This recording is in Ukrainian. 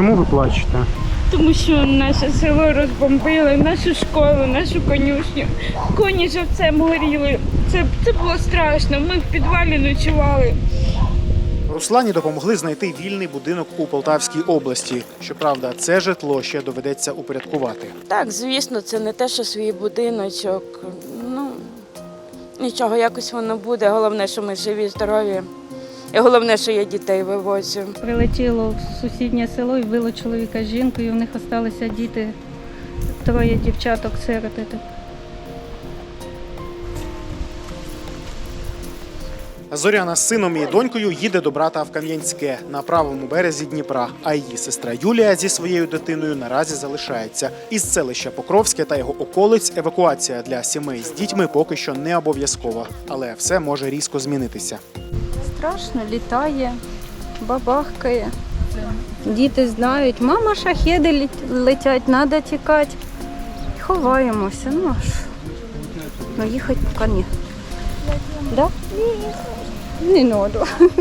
Чому ви плачете? Тому що наше село розбомбили, нашу школу, нашу конюшню. Коні живцем горіли. Це, це було страшно. Ми в підвалі ночували. Руслані допомогли знайти вільний будинок у Полтавській області. Щоправда, це житло ще доведеться упорядкувати. Так, звісно, це не те, що свій будиночок. Ну нічого, якось воно буде. Головне, що ми живі, здорові. І головне, що я дітей вивозю. Прилетіло в сусіднє село і вбило чоловіка з жінкою. У них залишилися діти, троє дівчаток сироти. Зоряна з сином і донькою їде до брата в Кам'янське на правому березі Дніпра. А її сестра Юлія зі своєю дитиною наразі залишається. Із селища Покровське та його околиць евакуація для сімей з дітьми поки що не обов'язкова, але все може різко змінитися. Страшно, літає, бабахкає. Діти знають, мама шахеди летять, треба тікати. Ховаємося. Ну а що? Ну їхати поки ні. Да? Не треба.